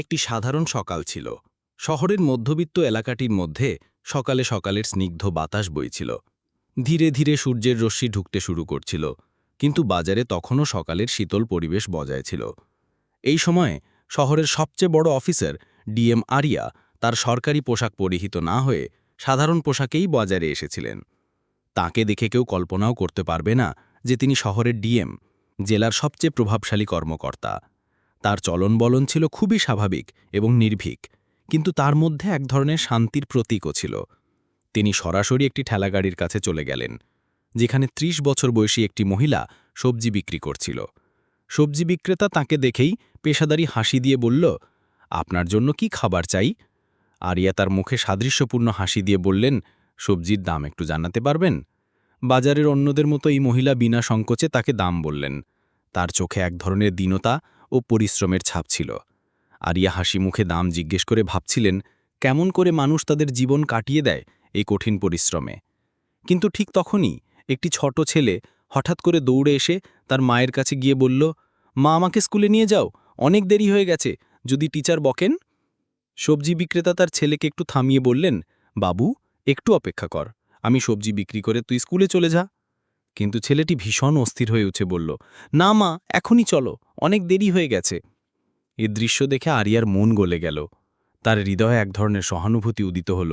একটি সাধারণ সকাল ছিল। শহরের মধ্যবিত্ত এলাকাটির মধ্যে সকালে সকালের স্নিগ্ধ বাতাস বইছিল। ধীরে ধীরে সূর্যের রশ্মি ঢুকতে শুরু করছিল, কিন্তু বাজারে তখনও সকালের শীতল পরিবেশ বজায় ছিল। এই সময়ে শহরের সবচেয়ে বড় অফিসার ডিএম আরিয়া তার সরকারি পোশাক পরিহিত না হয়ে সাধারণ পোশাকেই বাজারে এসেছিলেন। তাকে দেখে কেউ কল্পনাও করতে পারবে না যে তিনি শহরের ডিএম, জেলার সবচেয়ে প্রভাবশালী কর্মকর্তা। তার চলনবলন ছিল খুবই স্বাভাবিক এবং নির্ভীক, কিন্তু তার মধ্যে এক ধরনের শান্তির প্রতীকও ছিল। তিনি সরাসরি একটি ঠেলাগাড়ির কাছে চলে গেলেন, যেখানে ৩০ বছর বয়সী একটি মহিলা সবজি বিক্রি করছিল। সবজি বিক্রেতা তাকে দেখেই পেশাদারি হাসি দিয়ে বলল, আপনার জন্য কি খাবার চাই? আরিয়া তার মুখে সাদৃশ্যপূর্ণ হাসি দিয়ে বললেন, সবজির দাম একটু জানাতে পারবেন? বাজারের অন্যদের মতো এই মহিলা বিনা সংকোচে তাকে দাম বললেন। তার চোখে এক ধরনের দীনতা ও পরিশ্রমের ছাপ ছিল। আরিয়া হাসি মুখে দাম জিজ্ঞেস করে ভাবছিলেন, কেমন করে মানুষ তাদের জীবন কাটিয়ে দেয় এই কঠিন পরিশ্রমে? কিন্তু ঠিক তখনই একটি ছোট ছেলে হঠাৎ করে দৌড়ে এসে তার মায়ের কাছে গিয়ে বলল, মা, আমাকে স্কুলে নিয়ে যাও, অনেক দেরি হয়ে গেছে, যদি টিচার বকেন? সবজি বিক্রেতা তার ছেলেকে একটু থামিয়ে বললেন, বাবু, একটু অপেক্ষা কর, আমি সবজি বিক্রি করে তুই স্কুলে চলে যা। কিন্তু ছেলেটি ভীষণ অস্থির হয়ে উঠে বলল, না মা, এখনই চলো, অনেক দেরি হয়ে গেছে। এ দৃশ্য দেখে আরিয়ার মন গলে গেল। তার হৃদয়ে এক ধরনের সহানুভূতি উদিত হল।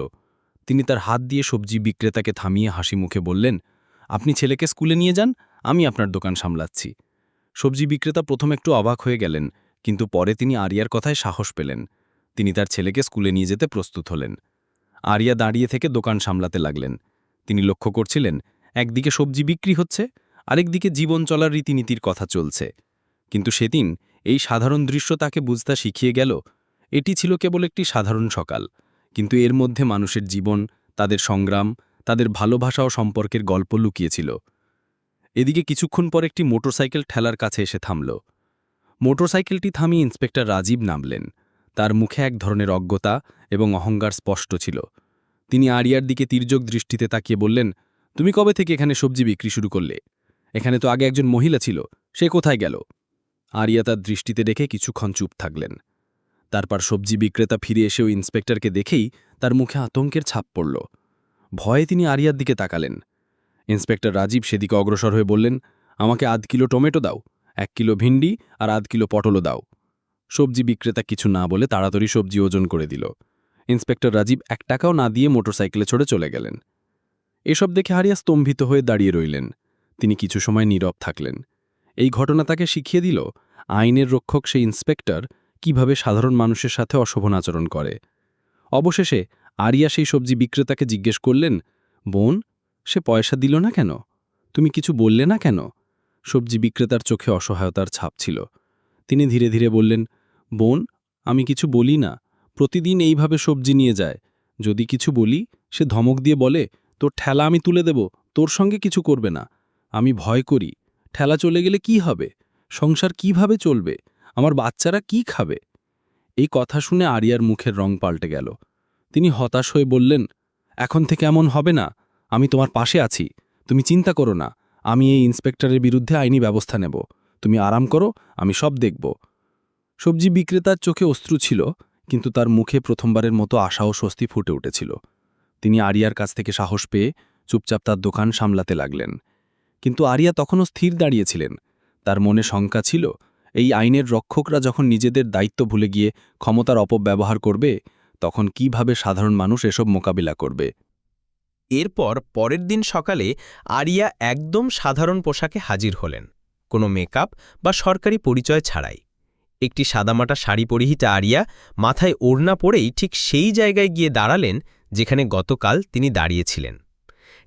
তিনি তার হাত দিয়ে সবজি বিক্রেতাকে থামিয়ে হাসি মুখে বললেন, আপনি ছেলেকে স্কুলে নিয়ে যান, আমি আপনার দোকান সামলাচ্ছি। সবজি বিক্রেতা প্রথম একটু অবাক হয়ে গেলেন, কিন্তু পরে তিনি আরিয়ার কথায় সাহস পেলেন। তিনি তার ছেলেকে স্কুলে নিয়ে যেতে প্রস্তুত হলেন। আরিয়া দাঁড়িয়ে থেকে দোকান সামলাতে লাগলেন। তিনি লক্ষ্য করছিলেন একদিকে সবজি বিক্রি হচ্ছে, আরেকদিকে জীবন চলার রীতিনীতির কথা চলছে। কিন্তু সেদিন এই সাধারণ দৃশ্য তাকে বুঝতে শিখিয়ে গেল, এটি ছিল কেবল একটি সাধারণ সকাল। কিন্তু এর মধ্যে মানুষের জীবন, তাদের সংগ্রাম, তাদের ভালোবাসা ও সম্পর্কের গল্প লুকিয়েছিল। এদিকে কিছুক্ষণ পর একটি মোটরসাইকেল ঠেলার কাছে এসে থামল। মোটরসাইকেলটি থামিয়ে ইন্সপেক্টর রাজীব নামলেন। তার মুখে এক ধরনের অজ্ঞতা এবং অহংকার স্পষ্ট ছিল। তিনি আরিয়ার দিকে তির্যক দৃষ্টিতে তাকিয়ে বললেন তুমি কবে থেকে এখানে সবজি বিক্রি শুরু করলে? এখানে তো আগে একজন মহিলা ছিল, সে কোথায় গেল? আরিয়া তার দৃষ্টিতে দেখে কিছুক্ষণ চুপ থাকলেন। তারপর সবজি বিক্রেতা ফিরে এসেও ইন্সপেক্টরকে দেখেই তার মুখে আতঙ্কের ছাপ পড়ল। ভয়ে তিনি আরিয়ার দিকে তাকালেন। ইন্সপেক্টর রাজীব সেদিকে অগ্রসর হয়ে বললেন, আমাকে আধ কিলো টমেটো দাও, এক কিলো ভিন্ডি আর আধ কিলো পটলও দাও। সবজি বিক্রেতা কিছু না বলে তাড়াতাড়ি সবজি ওজন করে দিল। ইন্সপেক্টর রাজীব এক টাকাও না দিয়ে মোটরসাইকেলে চড়ে চলে গেলেন। এসব দেখে হারিয়া স্তম্ভিত হয়ে দাঁড়িয়ে রইলেন। তিনি কিছু সময় নীরব থাকলেন। এই ঘটনা তাকে শিখিয়ে দিল আইনের রক্ষক সেই ইন্সপেক্টর কীভাবে সাধারণ মানুষের সাথে অশোভন আচরণ করে। অবশেষে আরিয়া সেই সবজি বিক্রেতাকে জিজ্ঞেস করলেন, বোন, সে পয়সা দিল না কেন? তুমি কিছু বললে না কেন? সবজি বিক্রেতার চোখে অসহায়তার ছাপ ছিল। তিনি ধীরে ধীরে বললেন, বোন, আমি কিছু বলি না। প্রতিদিন এইভাবে সবজি নিয়ে যায়। যদি কিছু বলি, সে ধমক দিয়ে বলে তোর ঠেলা আমি তুলে দেব, তোর সঙ্গে কিছু করবে না। আমি ভয় করি, ঠেলা চলে গেলে কি হবে? সংসার কীভাবে চলবে? আমার বাচ্চারা কি খাবে? এই কথা শুনে আরিয়ার মুখের রং পাল্টে গেল। তিনি হতাশ হয়ে বললেন, এখন থেকে এমন হবে না। আমি তোমার পাশে আছি। তুমি চিন্তা করো না। আমি এই ইন্সপেক্টরের বিরুদ্ধে আইনি ব্যবস্থা নেব। তুমি আরাম করো, আমি সব দেখব। সবজি বিক্রেতার চোখে অস্ত্রু ছিল, কিন্তু তার মুখে প্রথমবারের মতো আশা ও স্বস্তি ফুটে উঠেছিল। তিনি আরিয়ার কাছ থেকে সাহস পেয়ে চুপচাপ তার দোকান সামলাতে লাগলেন। কিন্তু আরিয়া তখনও স্থির দাঁড়িয়েছিলেন। তার মনে শঙ্কা ছিল, এই আইনের রক্ষকরা যখন নিজেদের দায়িত্ব ভুলে গিয়ে ক্ষমতার অপব্যবহার করবে, তখন কীভাবে সাধারণ মানুষ এসব মোকাবিলা করবে? এরপর পরের দিন সকালে আরিয়া একদম সাধারণ পোশাকে হাজির হলেন। কোনো মেকআপ বা সরকারি পরিচয় ছাড়াই। একটি সাদামাটা শাড়ি পরিহিতা আরিয়া মাথায় ওড়না পরেই ঠিক সেই জায়গায় গিয়ে দাঁড়ালেন যেখানে গতকাল তিনি দাঁড়িয়েছিলেন।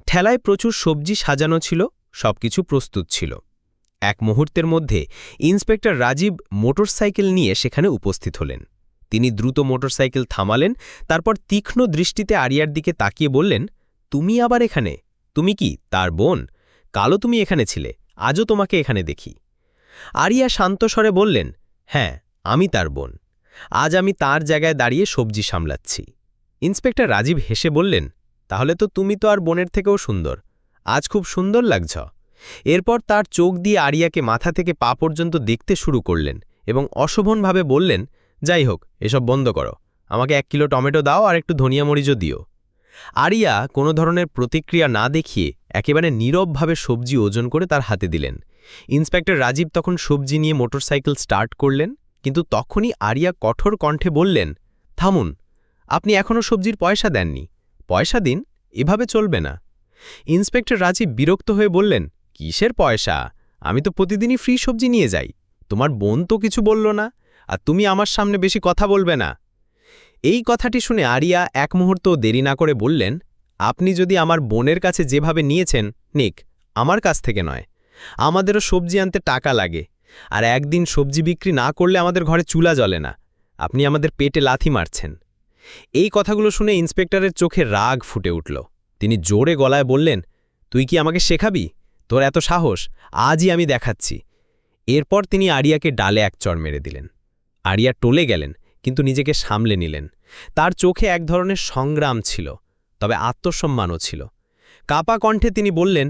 ঠেলায় প্রচুর সবজি সাজানো ছিল, সবকিছু প্রস্তুত ছিল। এক মুহূর্তের মধ্যে ইন্সপেক্টর রাজীব মোটরসাইকেল নিয়ে সেখানে উপস্থিত হলেন। তিনি দ্রুত মোটরসাইকেল থামালেন, তারপর তীক্ষ্ণ দৃষ্টিতে আরিয়ার দিকে তাকিয়ে বললেন, তুমি আবার এখানে? তুমি কি তার বোন? কালো তুমি এখানে ছিলে, আজও তোমাকে এখানে দেখি। আরিয়া শান্ত স্বরে বললেন হ্যাঁ আমি তার বোন। আজ আমি তার জায়গায় দাঁড়িয়ে সবজি সামলাচ্ছি। ইন্সপেক্টর রাজীব হেসে বললেন, তাহলে তো তুমি তো আর বোনের থেকেও সুন্দর। আজ খুব সুন্দর লাগছ। এরপর তার চোখ দিয়ে আরিয়াকে মাথা থেকে পা পর্যন্ত দেখতে শুরু করলেন এবং অশোভনভাবে বললেন, যাই হোক, এসব বন্ধ করো। আমাকে এক কিলো টমেটো দাও আর একটু ধনিয়া মরিচও দিও। আরিয়া কোনো ধরনের প্রতিক্রিয়া না দেখিয়ে একেবারে নীরবভাবে সবজি ওজন করে তার হাতে দিলেন। ইন্সপেক্টর রাজীব তখন সবজি নিয়ে মোটরসাইকেল স্টার্ট করলেন, কিন্তু তখনই আরিয়া কঠোর কণ্ঠে বললেন, থামুন আপনি এখনও সবজির পয়সা দেননি। পয়সা দিন, এভাবে চলবে না। ইন্সপেক্টর রাজীব বিরক্ত হয়ে বললেন, কিসের পয়সা? আমি তো প্রতিদিনই ফ্রি সবজি নিয়ে যাই। তোমার বোন তো কিছু বলল না, আর তুমি আমার সামনে বেশি কথা বলবে না। এই কথাটি শুনে আরিয়া এক মুহূর্ত দেরি না করে বললেন, আপনি যদি আমার বোনের কাছে যেভাবে নিয়েছেন, নিক, আমার কাছ থেকে নয়। আমাদেরও সবজি আনতে টাকা লাগে, আর একদিন সবজি বিক্রি না করলে আমাদের ঘরে চুলা জ্বলে না। আপনি আমাদের পেটে লাথি মারছেন। এই কথাগুলো শুনে ইন্সপেক্টরের চোখে রাগ ফুটে উঠল। তিনি জোরে গলায় বললেন, তুই কি আমাকে শেখাবি? তোর এত সাহস, আজই আমি দেখাচ্ছি। এরপর তিনি আরিয়াকে ডালে এক চড় মেরে দিলেন। আরিয়া টলে গেলেন, কিন্তু নিজেকে সামলে নিলেন। তার চোখে এক ধরনের সংগ্রাম ছিল, তবে আত্মসম্মানও ছিল। কাপা কণ্ঠে তিনি বললেন,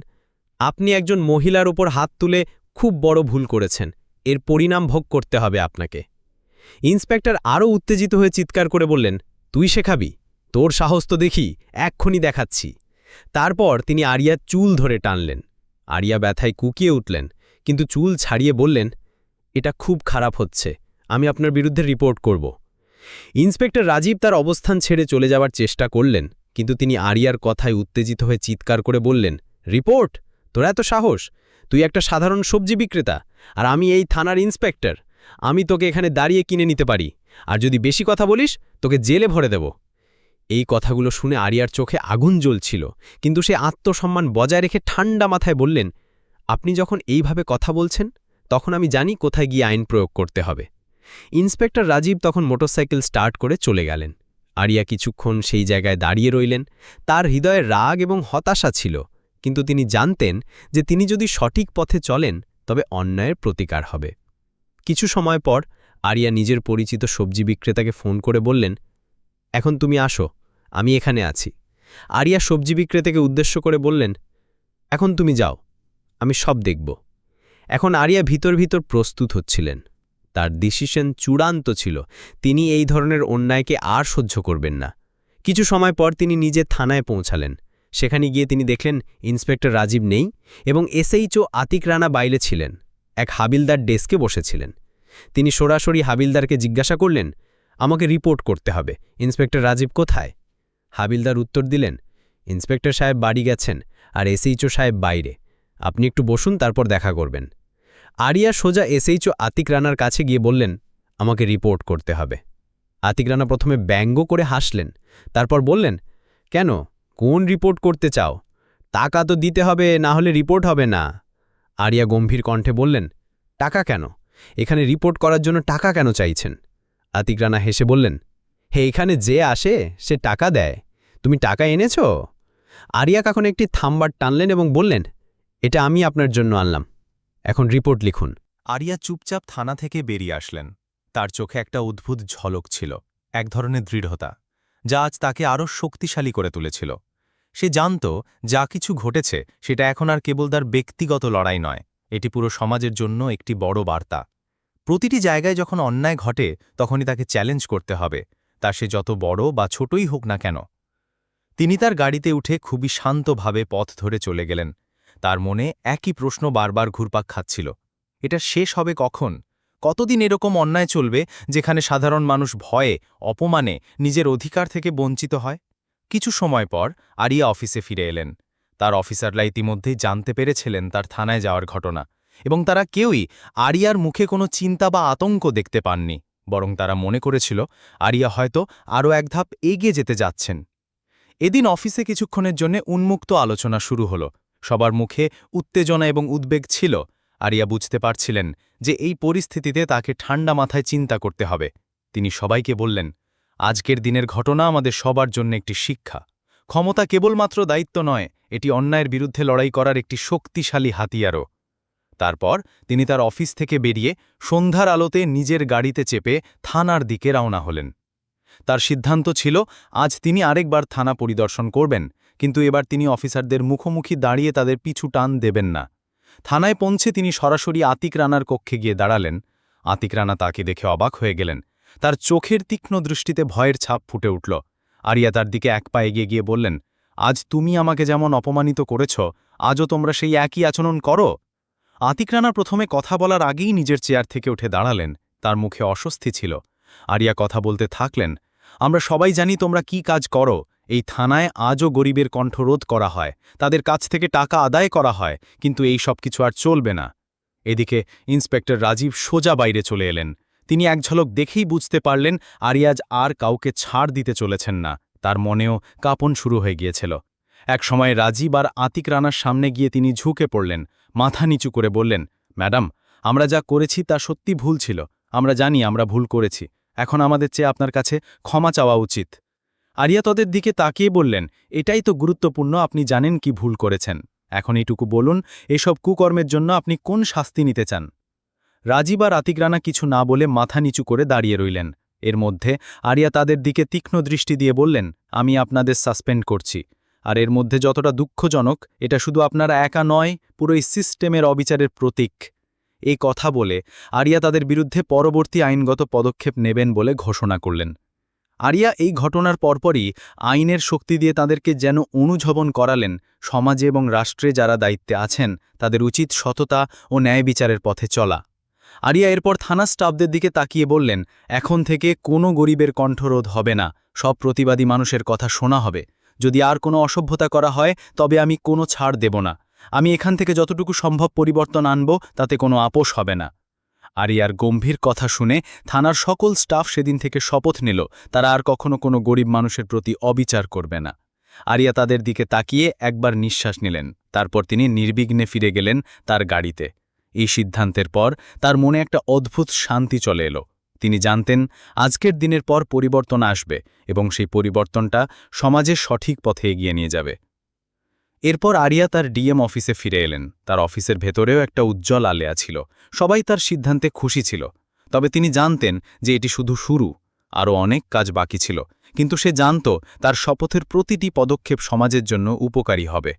আপনি একজন মহিলার ওপর হাত তুলে খুব বড় ভুল করেছেন, এর পরিণাম ভোগ করতে হবে আপনাকে। ইন্সপেক্টর আরও উত্তেজিত হয়ে চিৎকার করে বললেন তুই শেখাবি, তোর সাহস তো দেখি, এক্ষুনি দেখাচ্ছি। তারপর তিনি আরিয়ার চুল ধরে টানলেন। আরিয়া ব্যথায় কুকিয়ে উঠলেন, কিন্তু চুল ছাড়িয়ে বললেন, এটা খুব খারাপ হচ্ছে, আমি আপনার বিরুদ্ধে রিপোর্ট করব। ইন্সপেক্টর রাজীব তার অবস্থান ছেড়ে চলে যাওয়ার চেষ্টা করলেন, কিন্তু তিনি আরিয়ার কথায় উত্তেজিত হয়ে চিৎকার করে বললেন, রিপোর্ট? তোর এত সাহস? তুই একটা সাধারণ সবজি বিক্রেতা, আর আমি এই থানার ইন্সপেক্টর। আমি তোকে এখানে দাঁড়িয়ে কিনে নিতে পারি। আর যদি বেশি কথা বলিস, তোকে জেলে ভরে দেব। এই কথাগুলো শুনে আরিয়ার চোখে আগুন জ্বলছিল, কিন্তু সে আত্মসম্মান বজায় রেখে ঠান্ডা মাথায় বললেন, আপনি যখন এইভাবে কথা বলছেন, তখন আমি জানি কোথায় গিয়ে আইন প্রয়োগ করতে হবে। ইন্সপেক্টর রাজীব তখন মোটরসাইকেল স্টার্ট করে চলে গেলেন। আরিয়া কিছুক্ষণ সেই জায়গায় দাঁড়িয়ে রইলেন। তার হৃদয়ে রাগ এবং হতাশা ছিল, কিন্তু তিনি জানতেন যে তিনি যদি সঠিক পথে চলেন, তবে অন্যায়ের প্রতিকার হবে। কিছু সময় পর আরিয়া নিজের পরিচিত সবজি বিক্রেতাকে ফোন করে বললেন, এখন তুমি আসো, আমি এখানে আছি। আরিয়া সবজি বিক্রেতাকে উদ্দেশ্য করে বললেন, এখন তুমি যাও, আমি সব দেখব। এখন আরিয়া ভিতর ভিতর প্রস্তুত হচ্ছিলেন। তার ডিসিশন চূড়ান্ত ছিল, তিনি এই ধরনের অন্যায়কে আর সহ্য করবেন না। কিছু সময় পর তিনি নিজে থানায় পৌঁছালেন। সেখানে গিয়ে তিনি দেখলেন ইন্সপেক্টর রাজীব নেই এবং এসএইচও আতিক রানা বাইলে ছিলেন। এক হাবিলদার ডেস্কে বসেছিলেন। তিনি সরাসরি হাবিলদারকে জিজ্ঞাসা করলেন, আমাকে রিপোর্ট করতে হবে। ইন্সপেক্টর রাজীব কোথায়? হাবিলদার উত্তর দিলেন, ইন্সপেক্টর সাহেব বাড়ি গেছেন আর এসএইচও সাহেব বাইরে। আপনি একটু বসুন, তারপর দেখা করবেন। আরিয়া সোজা এসএইচও আতিক রানার কাছে গিয়ে বললেন, আমাকে রিপোর্ট করতে হবে। আতিক রানা প্রথমে ব্যঙ্গ করে হাসলেন, তারপর বললেন, কেন? কোন রিপোর্ট করতে চাও? টাকা তো দিতে হবে, না হলে রিপোর্ট হবে না। আরিয়া গম্ভীর কণ্ঠে বললেন, টাকা কেন? এখানে রিপোর্ট করার জন্য টাকা কেন চাইছেন? আতিক রানা হেসে বললেন, হে, এখানে যে আসে, সে টাকা দেয়। তুমি টাকা এনেছ? আরিয়া কাখন একটি থাম্বার টানলেন এবং বললেন, এটা আমি আপনার জন্য আনলাম। এখন রিপোর্ট লিখুন। আরিয়া চুপচাপ থানা থেকে বেরিয়ে আসলেন। তার চোখে একটা অদ্ভুত ঝলক ছিল, এক ধরনের দৃঢ়তা, যা আজ তাকে আরও শক্তিশালী করে তুলেছিল। সে জানত, যা কিছু ঘটেছে, সেটা এখন আর কেবল তার ব্যক্তিগত লড়াই নয় এটি পুরো সমাজের জন্য একটি বড় বার্তা। প্রতিটি জায়গায় যখন অন্যায় ঘটে, তখনই তাকে চ্যালেঞ্জ করতে হবে, তা সে যত বড় বা ছোটই হোক না কেন। তিনি তার গাড়িতে উঠে খুবই শান্তভাবে পথ ধরে চলে গেলেন। তার মনে একই প্রশ্ন বারবার ঘুরপাক খাচ্ছিল। এটা শেষ হবে কখন? কতদিন এরকম অন্যায় চলবে, যেখানে সাধারণ মানুষ ভয়ে, অপমানে, নিজের অধিকার থেকে বঞ্চিত হয়? কিছু সময় পর আরিয়া অফিসে ফিরে এলেন। তার অফিসাররা ইতিমধ্যেই জানতে পেরেছিলেন তার থানায় যাওয়ার ঘটনা এবং তারা কেউই আরিয়ার মুখে কোনো চিন্তা বা আতঙ্ক দেখতে পাননি, বরং তারা মনে করেছিল আরিয়া হয়তো আরও এক ধাপ এগিয়ে যেতে যাচ্ছেন। এদিন অফিসে কিছুক্ষণের জন্য উন্মুক্ত আলোচনা শুরু হলো। সবার মুখে উত্তেজনা এবং উদ্বেগ ছিল। আরিয়া বুঝতে পারছিলেন যে এই পরিস্থিতিতে তাকে ঠান্ডা মাথায় চিন্তা করতে হবে। তিনি সবাইকে বললেন, আজকের দিনের ঘটনা আমাদের সবার জন্য একটি শিক্ষা। ক্ষমতা কেবলমাত্র দায়িত্ব নয় এটি অন্যায়ের বিরুদ্ধে লড়াই করার একটি শক্তিশালী হাতিয়ারও। তারপর তিনি তার অফিস থেকে বেরিয়ে সন্ধ্যার আলোতে নিজের গাড়িতে চেপে থানার দিকে রওনা হলেন। তার সিদ্ধান্ত ছিল, আজ তিনি আরেকবার থানা পরিদর্শন করবেন, কিন্তু এবার তিনি অফিসারদের মুখোমুখি দাঁড়িয়ে তাদের পিছু টান দেবেন না। থানায় পৌঁছে তিনি সরাসরি আতিক রানার কক্ষে গিয়ে দাঁড়ালেন। আতিক রানা তাকে দেখে অবাক হয়ে গেলেন। তার চোখের তীক্ষ্ণ দৃষ্টিতে ভয়ের ছাপ ফুটে উঠল। আরিয়া তার দিকে এক পা এগিয়ে গিয়ে বললেন আজ তুমি আমাকে যেমন অপমানিত করেছ, আজও তোমরা সেই একই আচরণ করো? আতিক রানা প্রথমে কথা বলার আগেই নিজের চেয়ার থেকে উঠে দাঁড়ালেন, তার মুখে অস্বস্তি ছিল। আরিয়া কথা বলতে থাকলেন, আমরা সবাই জানি তোমরা কি কাজ করো, এই থানায় আজও গরিবের কণ্ঠরোধ করা হয়, তাদের কাছ থেকে টাকা আদায় করা হয়, কিন্তু এই সব কিছু আর চলবে না। এদিকে ইন্সপেক্টর রাজীব সোজা বাইরে চলে এলেন। তিনি এক ঝলক দেখেই বুঝতে পারলেন আরিয়াজ আর কাউকে ছাড় দিতে চলেছেন না। তার মনেও কাঁপন শুরু হয়ে গিয়েছিল। এক সময় রাজীব আর আতিক রানার সামনে গিয়ে তিনি ঝুঁকে পড়লেন, মাথা নিচু করে বললেন, ম্যাডাম, আমরা যা করেছি তা সত্যি ভুল ছিল। আমরা জানি আমরা ভুল করেছি। এখন আমাদের চেয়ে আপনার কাছে ক্ষমা চাওয়া উচিত। আরিয়া তাদের দিকে তাকিয়ে বললেন, এটাই তো গুরুত্বপূর্ণ, আপনি জানেন কি ভুল করেছেন। এখন এটুকু বলুন, এসব কুকর্মের জন্য আপনি কোন শাস্তি নিতে চান? রাজীব আর আতিক রানা কিছু না বলে মাথা নিচু করে দাঁড়িয়ে রইলেন। এর মধ্যে আরিয়া তাদের দিকে তীক্ষ্ণ দৃষ্টি দিয়ে বললেন, আমি আপনাদের সাসপেন্ড করছি। আর এর মধ্যে যতটা দুঃখজনক, এটা শুধু আপনারা একা নয়, পুরো এই সিস্টেমের অবিচারের প্রতীক। এই কথা বলে আরিয়া তাদের বিরুদ্ধে পরবর্তী আইনগত পদক্ষেপ নেবেন বলে ঘোষণা করলেন। আরিয়া এই ঘটনার পরপরই আইনের শক্তি দিয়ে তাদেরকে যেন অনুঝবন করালেন, সমাজে এবং রাষ্ট্রে যারা দায়িত্বে আছেন, তাদের উচিত সততা ও ন্যায় বিচারের পথে চলা। আরিয়া এরপর থানা স্টাফদের দিকে তাকিয়ে বললেন, এখন থেকে কোনো গরিবের কণ্ঠরোধ হবে না। সব প্রতিবাদী মানুষের কথা শোনা হবে। যদি আর কোনো অসভ্যতা করা হয়, তবে আমি কোনো ছাড় দেব না। আমি এখান থেকে যতটুকু সম্ভব পরিবর্তন আনব, তাতে কোনো আপোষ হবে না। আরিয়ার গম্ভীর কথা শুনে থানার সকল স্টাফ সেদিন থেকে শপথ নিল, তারা আর কখনো কোনো গরিব মানুষের প্রতি অবিচার করবে না। আরিয়া তাদের দিকে তাকিয়ে একবার নিঃশ্বাস নিলেন, তারপর তিনি নির্বিঘ্নে ফিরে গেলেন তার গাড়িতে। এই সিদ্ধান্তের পর তার মনে একটা অদ্ভুত শান্তি চলে এলো। তিনি জানতেন, আজকের দিনের পর পরিবর্তন আসবে এবং সেই পরিবর্তনটা সমাজের সঠিক পথে এগিয়ে নিয়ে যাবে। এরপর আরিয়া তার ডিএম অফিসে ফিরে এলেন। তার অফিসের ভেতরেও একটা উজ্জ্বল আলেয়া ছিল। সবাই তার সিদ্ধান্তে খুশি ছিল। তবে তিনি জানতেন যে এটি শুধু শুরু, আরও অনেক কাজ বাকি ছিল। কিন্তু সে জানত তার শপথের প্রতিটি পদক্ষেপ সমাজের জন্য উপকারী হবে।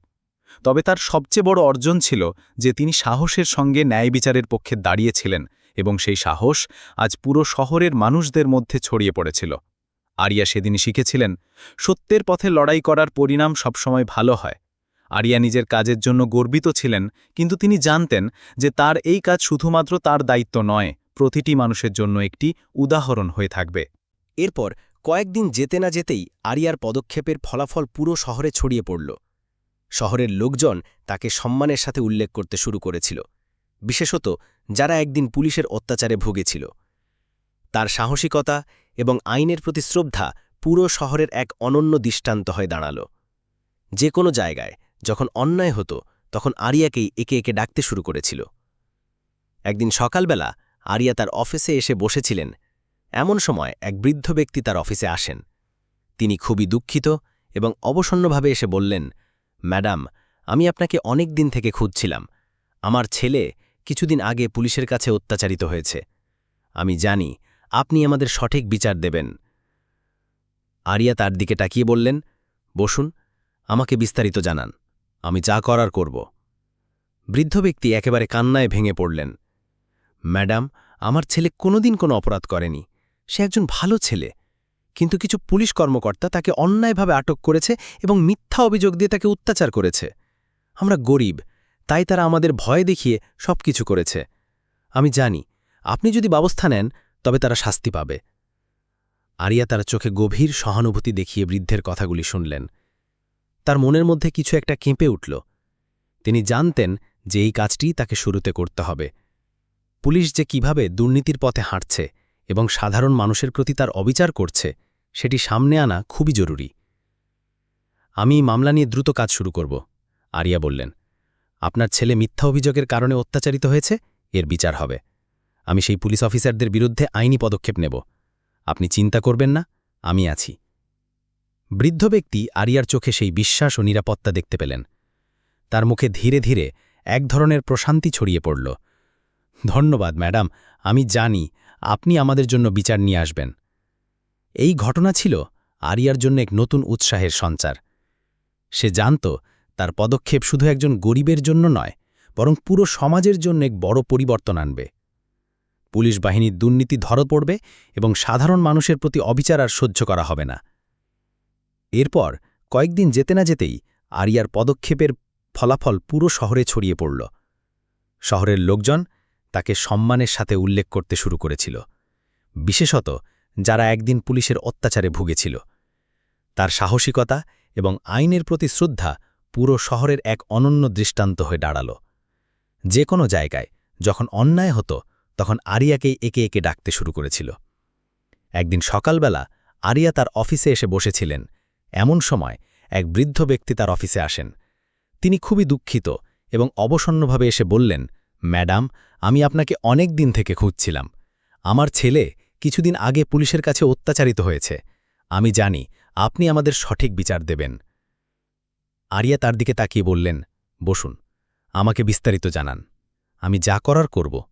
তবে তার সবচেয়ে বড় অর্জন ছিল যে তিনি সাহসের সঙ্গে ন্যায় বিচারের পক্ষে দাঁড়িয়েছিলেন এবং সেই সাহস আজ পুরো শহরের মানুষদের মধ্যে ছড়িয়ে পড়েছিল। আরিয়া সেদিন শিখেছিলেন, সত্যের পথে লড়াই করার পরিণাম সবসময় ভালো হয়। আরিয়া নিজের কাজের জন্য গর্বিত ছিলেন, কিন্তু তিনি জানতেন যে তার এই কাজ শুধুমাত্র তার দায়িত্ব নয়, প্রতিটি মানুষের জন্য একটি উদাহরণ হয়ে থাকবে। এরপর কয়েকদিন যেতে না যেতেই আরিয়ার পদক্ষেপের ফলাফল পুরো শহরে ছড়িয়ে পড়ল। শহরের লোকজন তাকে সম্মানের সাথে উল্লেখ করতে শুরু করেছিল, বিশেষত যারা একদিন পুলিশের অত্যাচারে ভুগেছিল। তার সাহসিকতা এবং আইনের প্রতি শ্রদ্ধা পুরো শহরের এক অনন্য দৃষ্টান্ত হয়ে দাঁড়াল। যে কোনো জায়গায় যখন অন্যায় হতো, তখন আরিয়াকেই একে একে ডাকতে শুরু করেছিল। একদিন সকালবেলা আরিয়া তার অফিসে এসে বসেছিলেন। এমন সময় এক বৃদ্ধ ব্যক্তি তার অফিসে আসেন। তিনি খুবই দুঃখিত এবং অবসন্নভাবে এসে বললেন ম্যাডাম, আমি আপনাকে অনেক দিন থেকে খুঁজছিলাম। আমার ছেলে কিছুদিন আগে পুলিশের কাছে অত্যাচারিত হয়েছে। আমি জানি আপনি আমাদের সঠিক বিচার দেবেন। আরিয়া তার দিকে তাকিয়ে বললেন, বসুন, আমাকে বিস্তারিত জানান। আমি যা করার করব। বৃদ্ধ ব্যক্তি একেবারে কান্নায় ভেঙে পড়লেন। ম্যাডাম, আমার ছেলে কোনোদিন কোনো অপরাধ করেনি। সে একজন ভালো ছেলে। কিন্তু কিছু পুলিশ কর্মকর্তা তাকে অন্যায়ভাবে আটক করেছে এবং মিথ্যা অভিযোগ দিয়ে তাকে অত্যাচার করেছে। আমরা গরিব, তাই তারা আমাদের ভয় দেখিয়ে সব কিছু করেছে। আমি জানি, আপনি যদি ব্যবস্থা নেন, তবে তারা শাস্তি পাবে। আরিয়া তার চোখে গভীর সহানুভূতি দেখিয়ে বৃদ্ধের কথাগুলি শুনলেন। তার মনের মধ্যে কিছু একটা কেঁপে উঠল। তিনি জানতেন যে এই কাজটি তাকে শুরুতে করতে হবে। পুলিশ যে কীভাবে দুর্নীতির পথে হাঁটছে এবং সাধারণ মানুষের প্রতি তার অবিচার করছে, সেটি সামনে আনা খুবই জরুরি। আমি মামলা নিয়ে দ্রুত কাজ শুরু করব, আরিয়া বললেন। আপনার ছেলে মিথ্যা অভিযোগের কারণে অত্যাচারিত হয়েছে? এর বিচার হবে। আমি সেই পুলিশ অফিসারদের বিরুদ্ধে আইনি পদক্ষেপ নেব। আপনি চিন্তা করবেন না, আমি আছি। বৃদ্ধ ব্যক্তি আরিয়ার চোখে সেই বিশ্বাস ও নিরাপত্তা দেখতে পেলেন। তার মুখে ধীরে ধীরে এক ধরনের প্রশান্তি ছড়িয়ে পড়ল। ধন্যবাদ, ম্যাডাম, আমি জানি আপনি আমাদের জন্য বিচার নিয়ে আসবেন। এই ঘটনা ছিল আরিয়ার জন্য এক নতুন উৎসাহের সঞ্চার। সে জানত তার পদক্ষেপ শুধু একজন গরিবের জন্য নয়, বরং পুরো সমাজের জন্য এক বড় পরিবর্তন আনবে। পুলিশ বাহিনীর দুর্নীতি ধরা পড়বে এবং সাধারণ মানুষের প্রতি অবিচার আর সহ্য করা হবে না। এরপর কয়েকদিন যেতে না যেতেই আরিয়ার পদক্ষেপের ফলাফল পুরো শহরে ছড়িয়ে পড়ল। শহরের লোকজন তাকে সম্মানের সাথে উল্লেখ করতে শুরু করেছিল, বিশেষত যারা একদিন পুলিশের অত্যাচারে ভুগেছিল। তার সাহসিকতা এবং আইনের প্রতি শ্রদ্ধা পুরো শহরের এক অনন্য দৃষ্টান্ত হয়ে দাঁড়াল। যে কোনো জায়গায় যখন অন্যায় হতো, তখন আরিয়াকেই একে একে ডাকতে শুরু করেছিল। একদিন সকালবেলা আরিয়া তার অফিসে এসে বসেছিলেন। এমন সময় এক বৃদ্ধ ব্যক্তি তার অফিসে আসেন। তিনি খুবই দুঃখিত এবং অবসন্নভাবে এসে বললেন ম্যাডাম, আমি আপনাকে অনেক দিন থেকে খুঁজছিলাম। আমার ছেলে কিছুদিন আগে পুলিশের কাছে অত্যাচারিত হয়েছে। আমি জানি আপনি আমাদের সঠিক বিচার দেবেন। আরিয়া তার দিকে তাকিয়ে বললেন, বসুন, আমাকে বিস্তারিত জানান। আমি যা করার করব।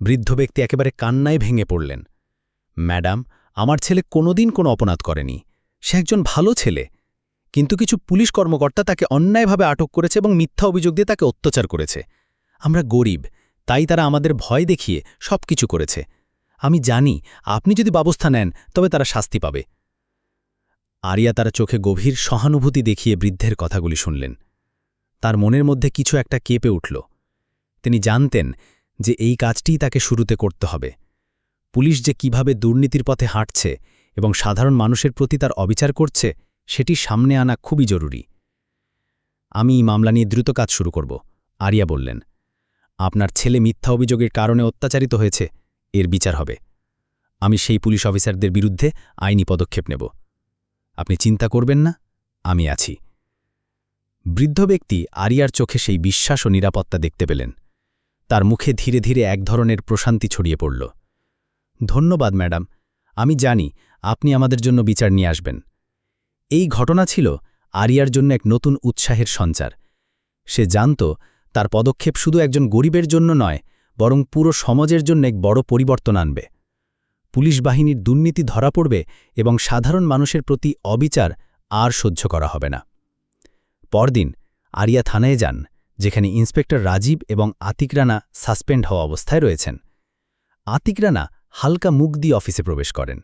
বৃদ্ধ ব্যক্তি একেবারে কান্নায় ভেঙে পড়লেন। ম্যাডাম, আমার ছেলে কোনোদিন কোনো অপরাধ করেনি। সে একজন ভালো ছেলে। কিন্তু কিছু পুলিশ কর্মকর্তা তাকে অন্যায়ভাবে আটক করেছে এবং মিথ্যা অভিযোগ দিয়ে তাকে অত্যাচার করেছে। আমরা গরিব, তাই তারা আমাদের ভয় দেখিয়ে সব কিছু করেছে। আমি জানি, আপনি যদি ব্যবস্থা নেন, তবে তারা শাস্তি পাবে। আরিয়া তার চোখে গভীর সহানুভূতি দেখিয়ে বৃদ্ধের কথাগুলি শুনলেন। তার মনের মধ্যে কিছু একটা কেঁপে উঠল। তিনি জানতেন যে এই কাজটিই তাকে শুরুতে করতে হবে। পুলিশ যে কীভাবে দুর্নীতির পথে হাঁটছে এবং সাধারণ মানুষের প্রতি তার অবিচার করছে, সেটি সামনে আনা খুবই জরুরি। আমি মামলা নিয়ে দ্রুত কাজ শুরু করব, আরিয়া বললেন। আপনার ছেলে মিথ্যা অভিযোগের কারণে অত্যাচারিত হয়েছে, এর বিচার হবে। আমি সেই পুলিশ অফিসারদের বিরুদ্ধে আইনি পদক্ষেপ নেব। আপনি চিন্তা করবেন না, আমি আছি। বৃদ্ধ ব্যক্তি আরিয়ার চোখে সেই বিশ্বাস ও নিরাপত্তা দেখতে পেলেন। তার মুখে ধীরে ধীরে এক ধরনের প্রশান্তি ছড়িয়ে পড়ল। ধন্যবাদ, ম্যাডাম। আমি জানি আপনি আমাদের জন্য বিচার নিয়ে আসবেন। এই ঘটনা ছিল আরিয়ার জন্য এক নতুন উৎসাহের সঞ্চার। সে জানত তার পদক্ষেপ শুধু একজন গরিবের জন্য নয়, বরং পুরো সমাজের জন্য এক বড় পরিবর্তন আনবে। পুলিশ বাহিনীর দুর্নীতি ধরা পড়বে এবং সাধারণ মানুষের প্রতি অবিচার আর সহ্য করা হবে না। পরদিন আরিয়া থানায় যান, যেখানে ইন্সপেক্টর রাজীব এবং আতিক রানা সাসপেন্ড হওয়া অবস্থায় রয়েছেন। আতিক রানা হালকা মুখ দিয়ে অফিসে প্রবেশ করেন।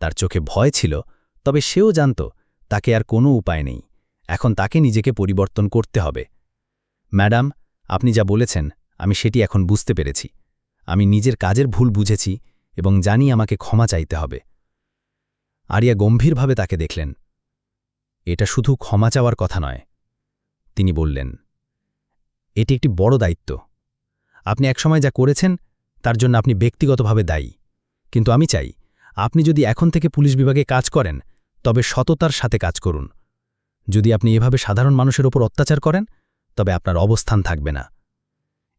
তার চোখে ভয় ছিল, তবে সেও জানত, তাকে আর কোনো উপায় নেই। এখন তাকে নিজেকে পরিবর্তন করতে হবে। ম্যাডাম, আপনি যা বলেছেন, আমি সেটি এখন বুঝতে পেরেছি। আমি নিজের কাজের ভুল বুঝেছি এবং জানি আমাকে ক্ষমা চাইতে হবে। আরিয়া গম্ভীরভাবে তাকে দেখলেন। এটা শুধু ক্ষমা চাওয়ার কথা নয়, তিনি বললেন। এটি একটি বড় দায়িত্ব। আপনি একসময় যা করেছেন, তার জন্য আপনি ব্যক্তিগতভাবে দায়ী। কিন্তু আমি চাই, আপনি যদি এখন থেকে পুলিশ বিভাগে কাজ করেন, তবে সততার সাথে কাজ করুন। যদি আপনি এভাবে সাধারণ মানুষের ওপর অত্যাচার করেন তবে আপনার অবস্থান থাকবে না।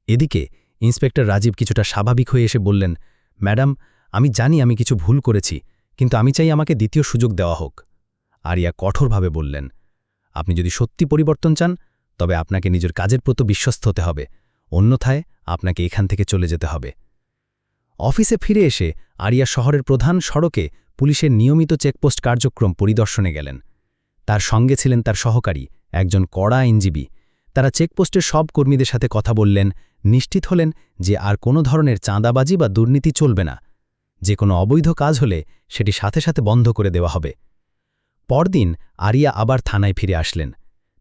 এদিকে ইন্সপেক্টর রাজীব কিছুটা স্বাভাবিক হয়ে এসে বললেন, ম্যাডাম, আমি জানি আমি কিছু ভুল করেছি, কিন্তু আমি চাই আমাকে দ্বিতীয় সুযোগ দেওয়া হোক। আরিয়া কঠোরভাবে বললেন, আপনি যদি সত্যি পরিবর্তন চান, তবে আপনাকে নিজের কাজের প্রতি বিশ্বস্ত হতে হবে, অন্যথায় আপনাকে এখান থেকে চলে যেতে হবে। অফিসে ফিরে এসে আরিয়া শহরের প্রধান সড়কে পুলিশের নিয়মিত চেকপোস্ট কার্যক্রম পরিদর্শনে গেলেন। তার সঙ্গে ছিলেন তার সহকারী, একজন কড়া আইনজীবী তারা চেকপোস্টের সব কর্মীদের সাথে কথা বললেন, নিশ্চিত হলেন যে আর কোনো ধরনের চাঁদাবাজি বা দুর্নীতি চলবে না। যে কোনো অবৈধ কাজ হলে সেটি সাথে সাথে বন্ধ করে দেওয়া হবে। পরদিন আরিয়া আবার থানায় ফিরে আসলেন।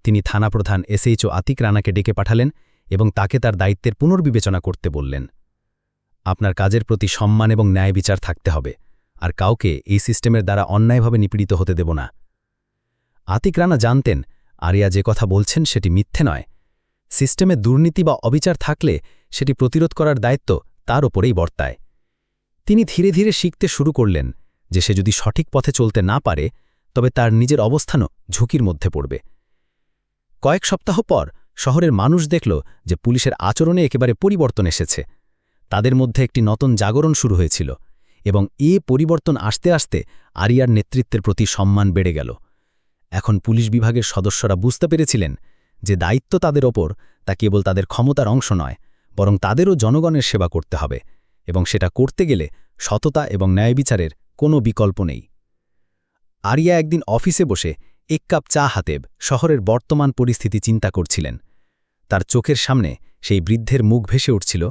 তিনি থানা প্রধান এসএইচও আতিক রানাকে ডেকে পাঠালেন এবং তাকে তার দায়িত্বের পুনর্বিবেচনা করতে বললেন। আপনার কাজের প্রতি সম্মান এবং ন্যায় বিচার থাকতে হবে, আর কাউকে এই সিস্টেমের দ্বারা অন্যায়ভাবে নিপীড়িত হতে দেব না। আতিক রানা জানতেন আরিয়া যে কথা বলছেন সেটি মিথ্যে নয়। সিস্টেমে দুর্নীতি বা অবিচার থাকলে সেটি প্রতিরোধ করার দায়িত্ব তার ওপরেই বর্তায়। তিনি ধীরে ধীরে শিখতে শুরু করলেন যে সে যদি সঠিক পথে চলতে না পারে, তবে তার নিজের অবস্থানও ঝুঁকির মধ্যে পড়বে। কয়েক সপ্তাহ পর শহরের মানুষ দেখল যে পুলিশের আচরণে একেবারে পরিবর্তন এসেছে। তাদের মধ্যে একটি নতুন জাগরণ শুরু হয়েছিল এবং এ পরিবর্তন আসতে আসতে আরিয়ার নেতৃত্বের প্রতি সম্মান বেড়ে গেল। এখন পুলিশ বিভাগের সদস্যরা বুঝতে পেরেছিলেন যে দায়িত্ব তাদের ওপর তা কেবল তাদের ক্ষমতার অংশ নয়, বরং তাদেরও জনগণের সেবা করতে হবে, এবং সেটা করতে গেলে সততা এবং ন্যায় বিচারের কোনো বিকল্প নেই। আরিয়া একদিন অফিসে বসে এক কাপ চা হাতেব শহরের বর্তমান পরিস্থিতি চিন্তা করছিলেন। তার চোখের সামনে সেই বৃদ্ধের মুখ ভেসে উঠছিল,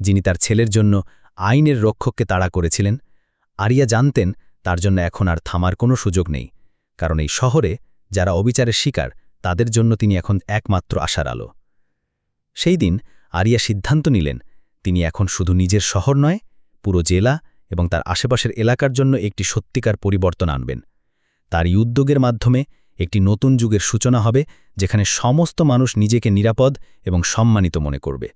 যিনি তার ছেলের জন্য আইনের রক্ষককে তাড়া করেছিলেন। আরিয়া জানতেন তার জন্য এখন আর থামার কোনো সুযোগ নেই। কারণ এই শহরে যারা অবিচারের শিকার, তাদের জন্য তিনি এখন একমাত্র আশার আলো। সেই দিন আরিয়া সিদ্ধান্ত নিলেন, তিনি এখন শুধু নিজের শহর নয়, পুরো জেলা এবং তার আশেপাশের এলাকার জন্য একটি সত্যিকার পরিবর্তন আনবেন। তার উদ্যোগের মাধ্যমে একটি নতুন যুগের সূচনা হবে, যেখানে সমস্ত মানুষ নিজেকে নিরাপদ এবং সম্মানিত মনে করবে।